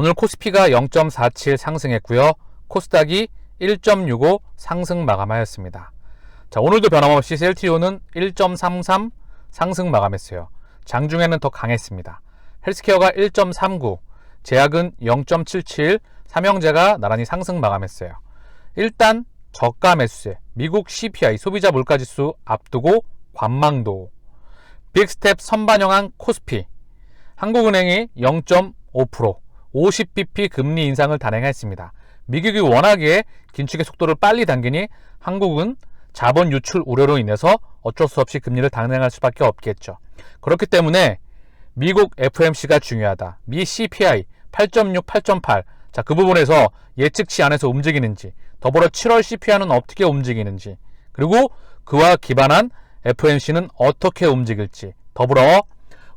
오늘 코스피가 0.47 상승했고요. 코스닥이 1.65 상승 마감하였습니다. 자, 오늘도 변함없이 셀트리온은 1.33 상승 마감했어요. 장중에는 더 강했습니다. 헬스케어가 1.39, 제약은 0.77, 삼형제가 나란히 상승 마감했어요. 일단 저가 매수세, 미국 CPI 소비자 물가지수 앞두고 관망도, 빅스텝 선반영한 코스피, 한국은행이 0.5%, 50bp 금리 인상을 단행했습니다. 미국이 워낙에 긴축의 속도를 빨리 당기니 한국은 자본 유출 우려로 인해서 어쩔 수 없이 금리를 단행할 수밖에 없겠죠. 그렇기 때문에 미국 FMC가 중요하다. 미 CPI 8.6, 8.8. 자, 그 부분에서 예측치 안에서 움직이는지, 더불어 7월 CPI는 어떻게 움직이는지, 그리고 그와 기반한 FMC는 어떻게 움직일지, 더불어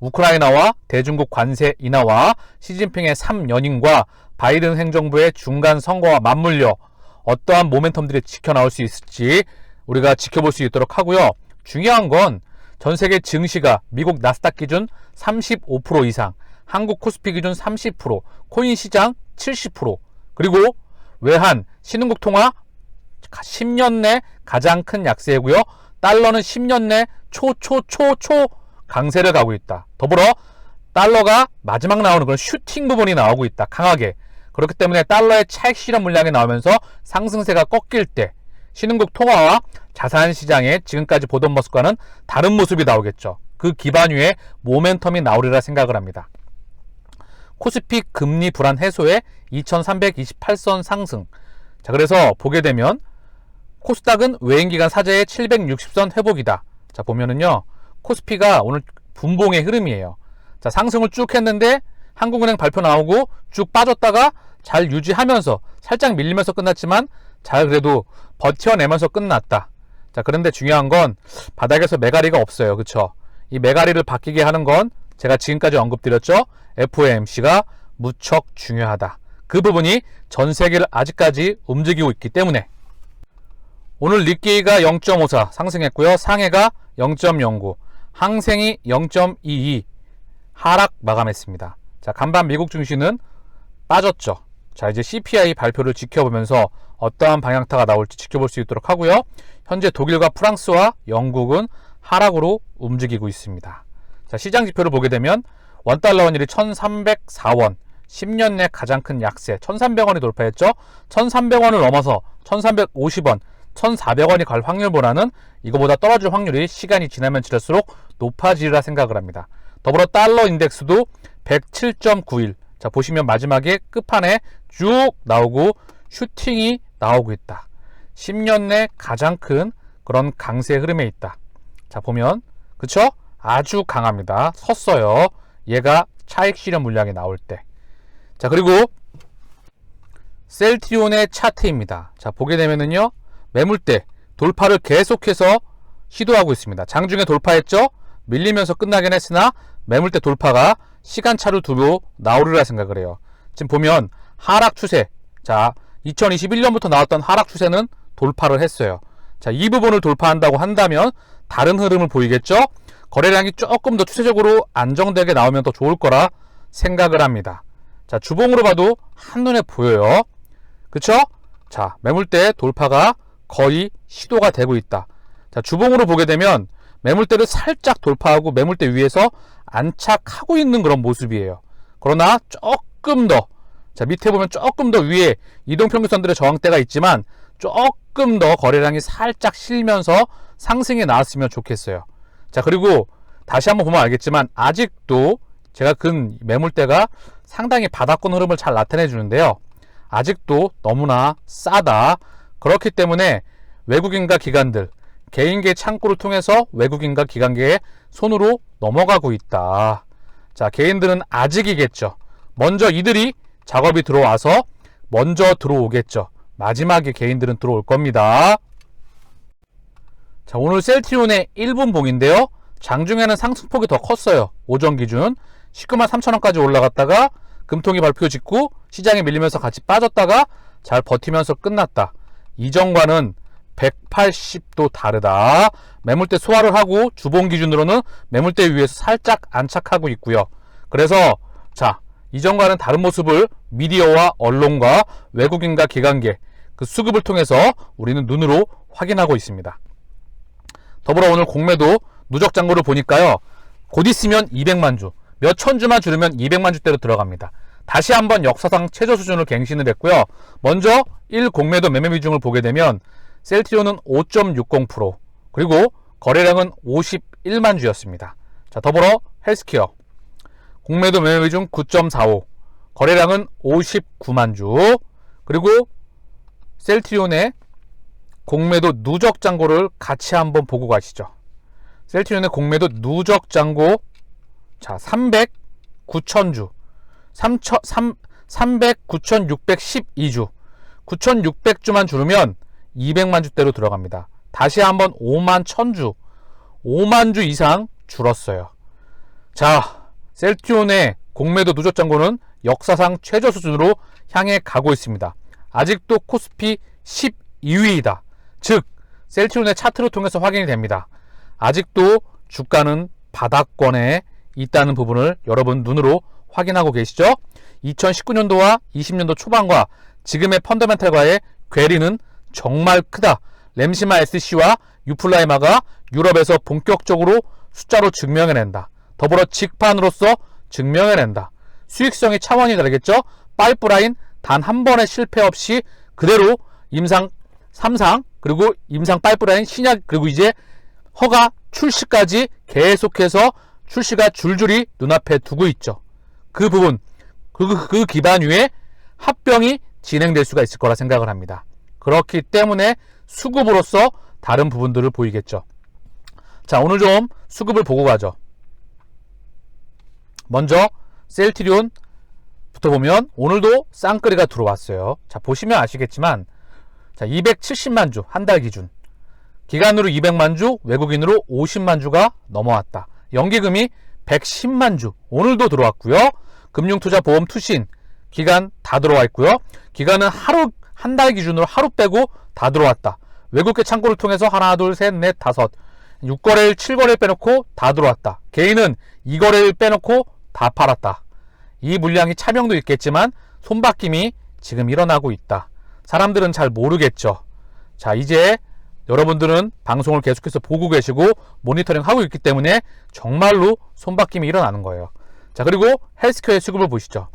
우크라이나와 대중국 관세 인하와 시진핑의 3연임과 바이든 행정부의 중간 선거와 맞물려 어떠한 모멘텀들이 지켜나올 수 있을지 우리가 지켜볼 수 있도록 하고요. 중요한 건 전 세계 증시가 미국 나스닥 기준 35% 이상, 한국 코스피 기준 30%, 코인 시장 70%, 그리고 외환, 신흥국 통화 10년 내 가장 큰 약세고요. 달러는 10년 내 초, 초, 초, 초 강세를 가고 있다. 더불어 달러가 마지막 나오는 그런 슈팅 부분이 나오고 있다. 강하게. 그렇기 때문에 달러의 차익 실현 물량이 나오면서 상승세가 꺾일 때 신흥국 통화와 자산 시장에 지금까지 보던 모습과는 다른 모습이 나오겠죠. 그 기반 위에 모멘텀이 나오리라 생각을 합니다. 코스피 금리 불안 해소에 2328선 상승. 자, 그래서 보게 되면 코스닥은 외인기간 사재의 760선 회복이다. 자, 보면은요. 코스피가 오늘 분봉의 흐름이에요. 자, 상승을 쭉 했는데 한국은행 발표 나오고 쭉 빠졌다가 잘 유지하면서 살짝 밀리면서 끝났지만 잘 그래도 버텨내면서 끝났다. 자, 그런데 중요한 건 바닥에서 메가리가 없어요. 그쵸? 이 메가리를 바뀌게 하는 건 제가 지금까지 언급드렸죠? FOMC가 무척 중요하다. 그 부분이 전 세계를 아직까지 움직이고 있기 때문에 오늘 니케이가 0.54 상승했고요. 상해가 0.09, 항생이 0.22 하락 마감했습니다. 자, 간반 미국 증시는 빠졌죠. 자, 이제 CPI 발표를 지켜보면서 어떠한 방향타가 나올지 지켜볼 수 있도록 하고요. 현재 독일과 프랑스와 영국은 하락으로 움직이고 있습니다. 자, 시장 지표를 보게 되면 원달러 원율이 1,304원, 10년 내 가장 큰 약세 1,300원이 돌파했죠. 1,300원을 넘어서 1,350원, 1,400원이 갈 확률보다는 이거보다 떨어질 확률이 시간이 지나면 지날수록 높아지리라 생각을 합니다. 더불어 달러 인덱스도 107.91. 자, 보시면 마지막에 끝판에 쭉 나오고 슈팅이 나오고 있다. 10년 내 가장 큰 그런 강세 흐름에 있다. 자, 보면 그쵸? 아주 강합니다. 섰어요. 얘가 차익 실현 물량이 나올 때. 자, 그리고 셀트리온의 차트입니다. 자, 보게 되면은요. 매물대 돌파를 계속해서 시도하고 있습니다. 장중에 돌파했죠? 밀리면서 끝나긴 했으나 매물대 돌파가 시간차를 두고 나오리라 생각을 해요. 지금 보면 하락 추세. 자, 2021년부터 나왔던 하락 추세는 돌파를 했어요. 자, 이 부분을 돌파한다고 한다면 다른 흐름을 보이겠죠? 거래량이 조금 더 추세적으로 안정되게 나오면 더 좋을 거라 생각을 합니다. 자, 주봉으로 봐도 한눈에 보여요. 그쵸? 자, 매물대 돌파가 거의 시도가 되고 있다. 자, 주봉으로 보게 되면 매물대를 살짝 돌파하고 매물대 위에서 안착하고 있는 그런 모습이에요. 그러나 조금 더, 자, 밑에 보면 조금 더 위에 이동평균선들의 저항대가 있지만 조금 더 거래량이 살짝 실면서 상승에 나왔으면 좋겠어요. 자, 그리고 다시 한번 보면 알겠지만 아직도 제가 근 매물대가 상당히 바닥권 흐름을 잘 나타내 주는데요. 아직도 너무나 싸다. 그렇기 때문에 외국인과 기관들, 개인계 창구를 통해서 외국인과 기관계의 손으로 넘어가고 있다. 자, 개인들은 아직이겠죠. 먼저 이들이 작업이 들어와서 먼저 들어오겠죠. 마지막에 개인들은 들어올 겁니다. 자, 오늘 셀트리온의 1분 봉인데요. 장중에는 상승폭이 더 컸어요. 오전 기준 19만 3천원까지 올라갔다가 금통이 발표 직후 시장에 밀리면서 같이 빠졌다가 잘 버티면서 끝났다. 이전과는 180도 다르다. 매물대 소화를 하고 주봉 기준으로는 매물대 위에서 살짝 안착하고 있고요. 그래서 자 이전과는 다른 모습을 미디어와 언론과 외국인과 기관계 그 수급을 통해서 우리는 눈으로 확인하고 있습니다. 더불어 오늘 공매도 누적 잔고를 보니까요. 곧 있으면 200만 주, 몇 천 주만 줄이면 200만 주대로 들어갑니다. 다시 한번 역사상 최저 수준을 갱신을 했고요. 먼저 1 공매도 매매 비중을 보게 되면 셀트리온은 5.60% 그리고 거래량은 51만 주였습니다. 자, 더불어 헬스케어 공매도 매매 비중 9.45 거래량은 59만 주 그리고 셀트리온의 공매도 누적 잔고를 같이 한번 보고 가시죠. 셀트리온의 공매도 누적 잔고 자 300, 9천 주 300, 9,612주 9,600주만 줄으면 200만 주대로 들어갑니다. 다시 한번 5만 1000주 5만 주 이상 줄었어요. 자, 셀트리온의 공매도 누적 잔고는 역사상 최저 수준으로 향해 가고 있습니다. 아직도 코스피 12위이다. 즉, 셀트리온의 차트를 통해서 확인이 됩니다. 아직도 주가는 바닥권에 있다는 부분을 여러분 눈으로 확인하고 계시죠? 2019년도와 20년도 초반과 지금의 펀더멘탈과의 괴리는 정말 크다. 램시마 SC와 유플라이마가 유럽에서 본격적으로 숫자로 증명해낸다. 더불어 직판으로서 증명해낸다. 수익성의 차원이 다르겠죠? 파이프라인 단 한 번의 실패 없이 그대로 임상 3상 그리고 임상 파이프라인 신약 그리고 이제 허가 출시까지 계속해서 출시가 줄줄이 눈앞에 두고 있죠. 그 부분 그, 그 기반 위에 합병이 진행될 수가 있을 거라 생각을 합니다. 그렇기 때문에 수급으로서 다른 부분들을 보이겠죠. 자, 오늘 좀 수급을 보고 가죠. 먼저 셀트리온부터 보면 오늘도 쌍끌이가 들어왔어요. 자, 보시면 아시겠지만 자, 270만 주 한 달 기준. 기간으로 200만 주, 외국인으로 50만 주가 넘어왔다. 연기금이 110만 주 오늘도 들어왔고요. 금융투자보험 투신 기간 다 들어와 있고요. 기간은 하루 한 달 기준으로 하루 빼고 다 들어왔다. 외국계 창고를 통해서 하나, 둘, 셋, 넷, 다섯 6거래일, 7거래일 빼놓고 다 들어왔다. 개인은 2거래일 빼놓고 다 팔았다. 이 물량이 차명도 있겠지만 손바뀜이 지금 일어나고 있다. 사람들은 잘 모르겠죠. 자, 이제 여러분들은 방송을 계속해서 보고 계시고 모니터링 하고 있기 때문에 정말로 손바뀜이 일어나는 거예요. 자, 그리고 헬스케어의 수급을 보시죠.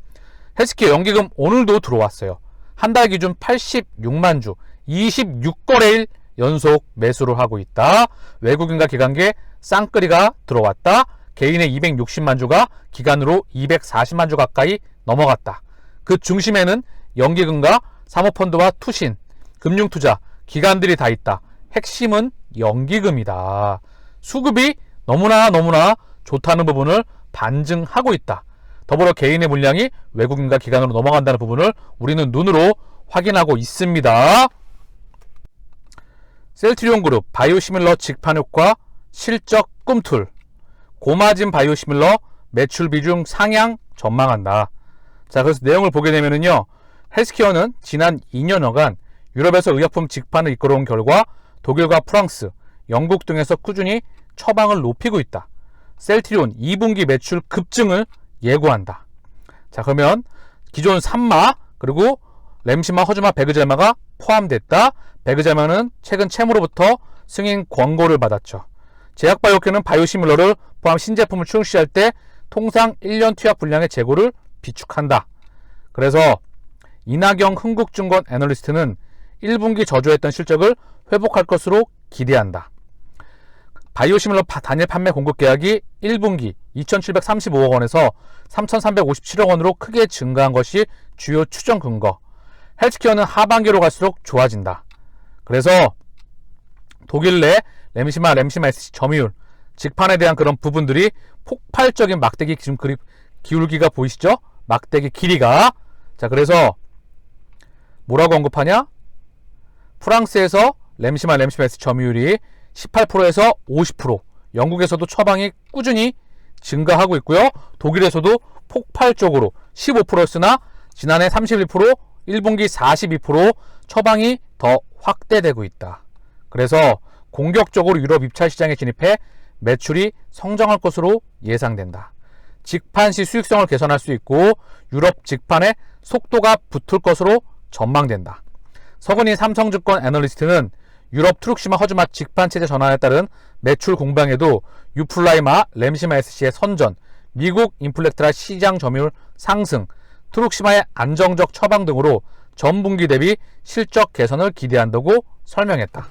헬스케어 연기금 오늘도 들어왔어요. 한 달 기준 86만 주, 26거래일 연속 매수를 하고 있다. 외국인과 기관계 쌍끌이가 들어왔다. 개인의 260만 주가 기간으로 240만 주 가까이 넘어갔다. 그 중심에는 연기금과 사모펀드와 투신, 금융투자, 기관들이 다 있다. 핵심은 연기금이다. 수급이 너무나 너무나 좋다는 부분을 반증하고 있다. 더불어 개인의 물량이 외국인과 기관으로 넘어간다는 부분을 우리는 눈으로 확인하고 있습니다. 셀트리온 그룹 바이오시밀러 직판 효과 실적 꿈틀 고마진 바이오시밀러 매출 비중 상향 전망한다. 자, 그래서 내용을 보게 되면은요. 헬스케어는 지난 2년여간 유럽에서 의약품 직판을 이끌어온 결과 독일과 프랑스, 영국 등에서 꾸준히 처방을 높이고 있다. 셀트리온 2분기 매출 급증을 예고한다. 자, 그러면 기존 산마 그리고 램시마, 허즈마, 베그젤마가 포함됐다. 베그젤마는 최근 채무로부터 승인 권고를 받았죠. 제약바이오케는 바이오시밀러를 포함 신제품을 출시할 때 통상 1년 투약 분량의 재고를 비축한다. 그래서 이낙영 흥국증권 애널리스트는 1분기 저조했던 실적을 회복할 것으로 기대한다. 바이오시밀러 단일 판매 공급 계약이 1분기 2,735억 원에서 3,357억 원으로 크게 증가한 것이 주요 추정 근거. 헬스케어는 하반기로 갈수록 좋아진다. 그래서 독일 내 램시마, 램시마 SC 점유율, 직판에 대한 그런 부분들이 폭발적인 막대기 지금 그립 기울기가 보이시죠? 막대기 길이가. 자, 그래서 뭐라고 언급하냐? 프랑스에서 램시마, S 점유율이 18%에서 50%, 영국에서도 처방이 꾸준히 증가하고 있고요. 독일에서도 폭발적으로 15%였으나 지난해 31%, 1분기 42% 처방이 더 확대되고 있다. 그래서 공격적으로 유럽 입찰 시장에 진입해 매출이 성장할 것으로 예상된다. 직판 시 수익성을 개선할 수 있고 유럽 직판에 속도가 붙을 것으로 전망된다. 서건희 삼성증권 애널리스트는 유럽 트룩시마 허즈마 직판 체제 전환에 따른 매출 공방에도 유플라이마 램시마 SC의 선전, 미국 인플렉트라 시장 점유율 상승, 트룩시마의 안정적 처방 등으로 전분기 대비 실적 개선을 기대한다고 설명했다.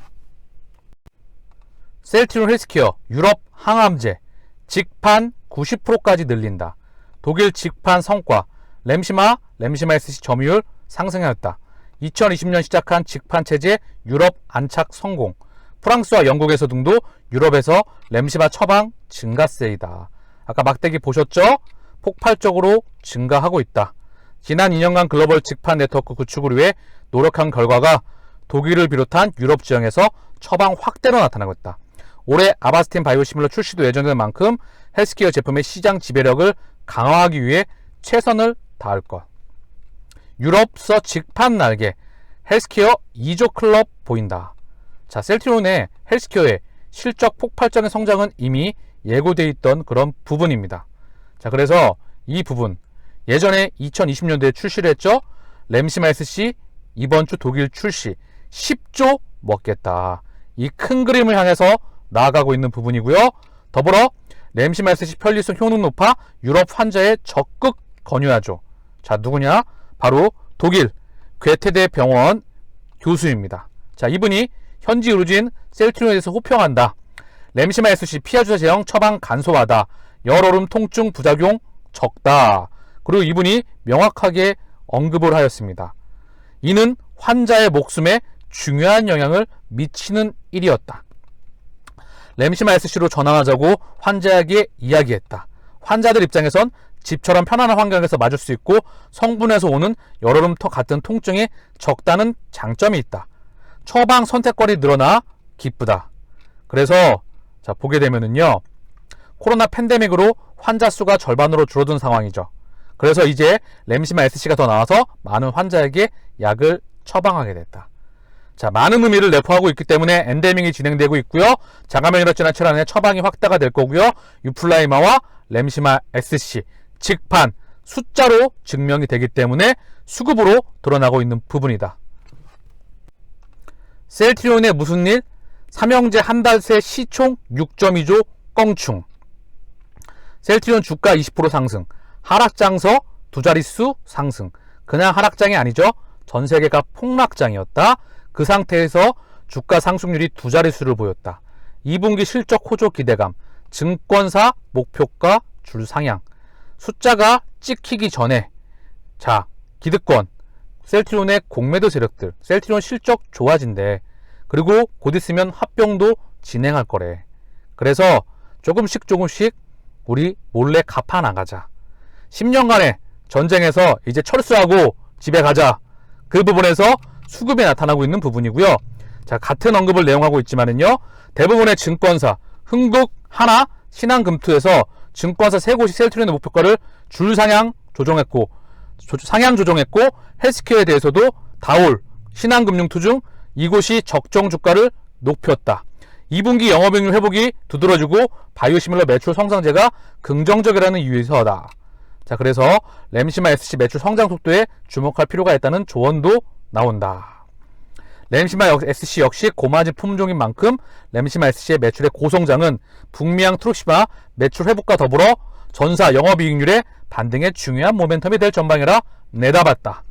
셀트리온 헬스케어 유럽 항암제 직판 90%까지 늘린다. 독일 직판 성과 램시마 램시마 SC 점유율 상승하였다. 2020년 시작한 직판 체제 유럽 안착 성공. 프랑스와 영국에서 등도 유럽에서 램시마 처방 증가세이다. 아까 막대기 보셨죠? 폭발적으로 증가하고 있다. 지난 2년간 글로벌 직판 네트워크 구축을 위해 노력한 결과가 독일을 비롯한 유럽 지역에서 처방 확대로 나타나고 있다. 올해 아바스틴 바이오시밀러 출시도 예정된 만큼 헬스케어 제품의 시장 지배력을 강화하기 위해 최선을 다할 것. 유럽서 직판 날개 헬스케어 2조 클럽 보인다. 자, 셀트리온의 헬스케어의 실적 폭발적인 성장은 이미 예고돼 있던 그런 부분입니다. 자, 그래서 이 부분 예전에 2020년도에 출시를 했죠. 램시마 SC 이번 주 독일 출시 10조 먹겠다. 이 큰 그림을 향해서 나아가고 있는 부분이고요. 더불어 램시마 SC 편리성 효능 높아 유럽 환자에 적극 권유하죠. 자, 누구냐? 바로 독일 괴테대 병원 교수입니다. 자, 이분이 현지 의료진 셀트리온에 대해서 호평한다. 램시마 SC 피하주사 제형 처방 간소하다. 열오름 통증 부작용 적다. 그리고 이분이 명확하게 언급을 하였습니다. 이는 환자의 목숨에 중요한 영향을 미치는 일이었다. 램시마 SC로 전환하자고 환자에게 이야기했다. 환자들 입장에선 집처럼 편안한 환경에서 맞을 수 있고 성분에서 오는 여러름 같은 통증이 적다는 장점이 있다. 처방 선택권이 늘어나 기쁘다. 그래서 자 보게 되면은요. 코로나 팬데믹으로 환자 수가 절반으로 줄어든 상황이죠. 그래서 이제 램시마 SC가 더 나와서 많은 환자에게 약을 처방하게 됐다. 자, 많은 의미를 내포하고 있기 때문에 엔데믹이 진행되고 있고요. 자가면이라 지난 질환의 처방이 확대가 될 거고요. 유플라이마와 램시마 SC 직판 숫자로 증명이 되기 때문에 수급으로 드러나고 있는 부분이다. 셀트리온의 무슨 일? 삼형제 한 달 새 시총 6.2조 껑충. 셀트리온 주가 20% 상승. 하락장서 두 자릿수 상승. 그냥 하락장이 아니죠. 전 세계가 폭락장이었다. 그 상태에서 주가 상승률이 두 자릿수를 보였다. 2분기 실적 호조 기대감, 증권사 목표가 줄 상향, 숫자가 찍히기 전에 자 기득권, 셀트리온의 공매도 세력들, 셀트리온 실적 좋아진대. 그리고 곧 있으면 합병도 진행할 거래. 그래서 조금씩 조금씩 우리 몰래 갚아 나가자. 10년간의 전쟁에서 이제 철수하고 집에 가자. 그 부분에서 수급이 나타나고 있는 부분이고요. 자, 같은 언급을 내용하고 있지만은요. 대부분의 증권사, 흥국, 하나, 신한금투에서 증권사 세 곳이 셀트리온의 목표가를 줄 상향 조정했고 조, 상향 조정했고 헬스케어에 대해서도 다올, 신한금융투중 이곳이 적정 주가를 높였다. 2분기 영업이익률 회복이 두드러지고 바이오시밀러 매출 성장제가 긍정적이라는 이유에서다. 자, 그래서 램시마 SC 매출 성장 속도에 주목할 필요가 있다는 조언도 나온다. 램시마 SC 역시 고마진 품종인 만큼 램시마 SC의 매출의 고성장은 북미양 트루시마 매출 회복과 더불어 전사 영업이익률의 반등에 중요한 모멘텀이 될 전망이라 내다봤다.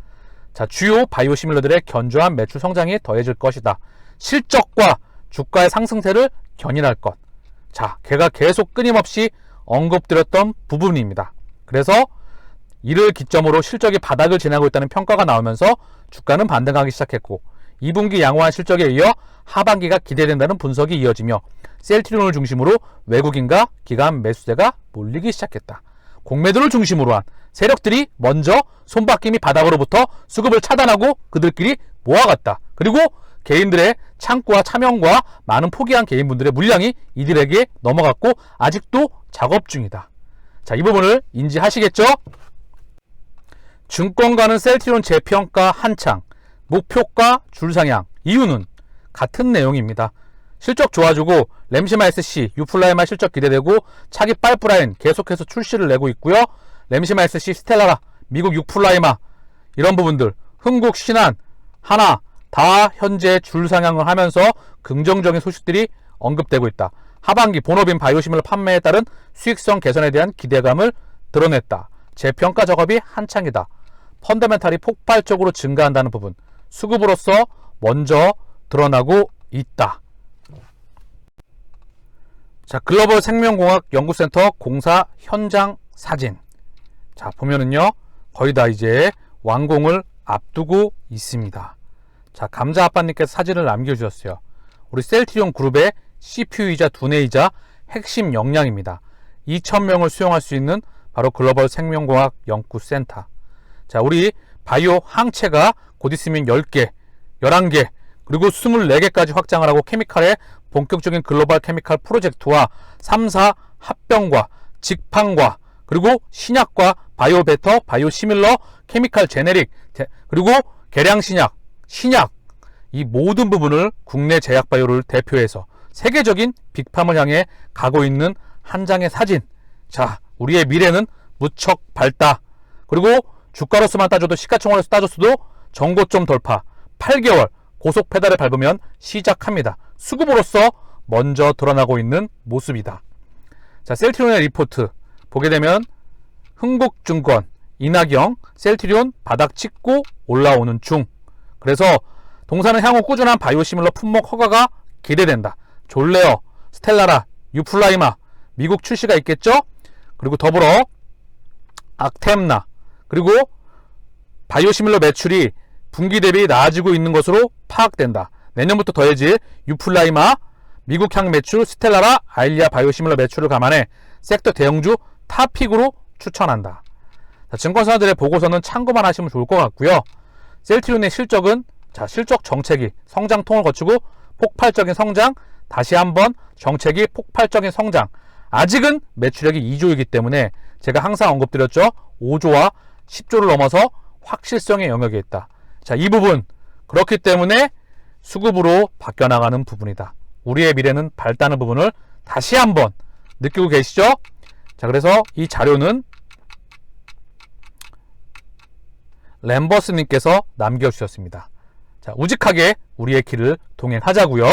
자, 주요 바이오시밀러들의 견조한 매출 성장이 더해질 것이다. 실적과 주가의 상승세를 견인할 것. 자, 걔가 계속 끊임없이 언급드렸던 부분입니다. 그래서 이를 기점으로 실적이 바닥을 지나고 있다는 평가가 나오면서 주가는 반등하기 시작했고 2분기 양호한 실적에 이어 하반기가 기대된다는 분석이 이어지며 셀트리온을 중심으로 외국인과 기관 매수세가 몰리기 시작했다. 공매도를 중심으로 한 세력들이 먼저 손바뀜이 바닥으로부터 수급을 차단하고 그들끼리 모아갔다. 그리고 개인들의 창구와 차명과 많은 포기한 개인분들의 물량이 이들에게 넘어갔고 아직도 작업 중이다. 자, 이 부분을 인지하시겠죠? 증권가는 셀트리온 재평가 한창, 목표가 줄상향. 이유는 같은 내용입니다. 실적 좋아지고 램시마 SC, 유플라이마 실적 기대되고 차기 파이프라인 계속해서 출시를 내고 있고요. 램시마 SC, 스텔라라, 미국 유플라이마 이런 부분들, 흥국, 신한, 하나 다 현재 줄 상향을 하면서 긍정적인 소식들이 언급되고 있다. 하반기 본업인 바이오시밀러 판매에 따른 수익성 개선에 대한 기대감을 드러냈다. 재평가 작업이 한창이다. 펀더멘탈이 폭발적으로 증가한다는 부분, 수급으로서 먼저 드러나고 있다. 자, 글로벌 생명공학 연구센터 공사 현장 사진. 자, 보면은요, 거의 다 이제 완공을 앞두고 있습니다. 자, 감자 아빠님께서 사진을 남겨주셨어요. 우리 셀트리온 그룹의 CPU이자 두뇌이자 핵심 역량입니다. 2,000명을 수용할 수 있는 바로 글로벌 생명공학 연구센터. 자, 우리 바이오 항체가 곧 있으면 10개, 11개, 그리고 24개까지 확장을 하고 케미칼의 본격적인 글로벌 케미칼 프로젝트와 3사 합병과 직판과 그리고 신약과 바이오 베터, 바이오 시밀러, 케미칼 제네릭, 제- 그리고 계량 신약, 신약 이 모든 부분을 국내 제약 바이오를 대표해서 세계적인 빅팜을 향해 가고 있는 한 장의 사진. 자, 우리의 미래는 무척 밝다. 그리고 주가로서만 따져도 시가총알에서 따졌어도 정고점 돌파 8개월 고속 페달을 밟으면 시작합니다. 수급으로서 먼저 드러나고 있는 모습이다. 자, 셀트리온의 리포트 보게 되면 흥국증권, 이낙영, 셀트리온 바닥 찍고 올라오는 중. 그래서 동사는 향후 꾸준한 바이오시밀러 품목 허가가 기대된다. 졸레어, 스텔라라, 유플라이마, 미국 출시가 있겠죠? 그리고 더불어 악템나, 그리고 바이오시밀러 매출이 분기 대비 나아지고 있는 것으로 파악된다. 내년부터 더해질 유플라이마, 미국향 매출, 스텔라라, 아일리아 바이오시밀러 매출을 감안해 섹터 대형주 탑픽으로 추천한다. 자, 증권사들의 보고서는 참고만 하시면 좋을 것 같고요. 셀트리온의 실적은 자, 실적 정책이 성장통을 거치고 폭발적인 성장, 다시 한번 정책이 폭발적인 성장. 아직은 매출액이 2조이기 때문에 제가 항상 언급드렸죠. 5조와 10조를 넘어서 확실성의 영역에 있다. 자, 이 부분 그렇기 때문에 수급으로 바뀌어 나가는 부분이다. 우리의 미래는 밝다는 부분을 다시 한번 느끼고 계시죠? 자, 그래서 이 자료는 램버스님께서 남겨주셨습니다. 자, 우직하게 우리의 길을 동행하자고요.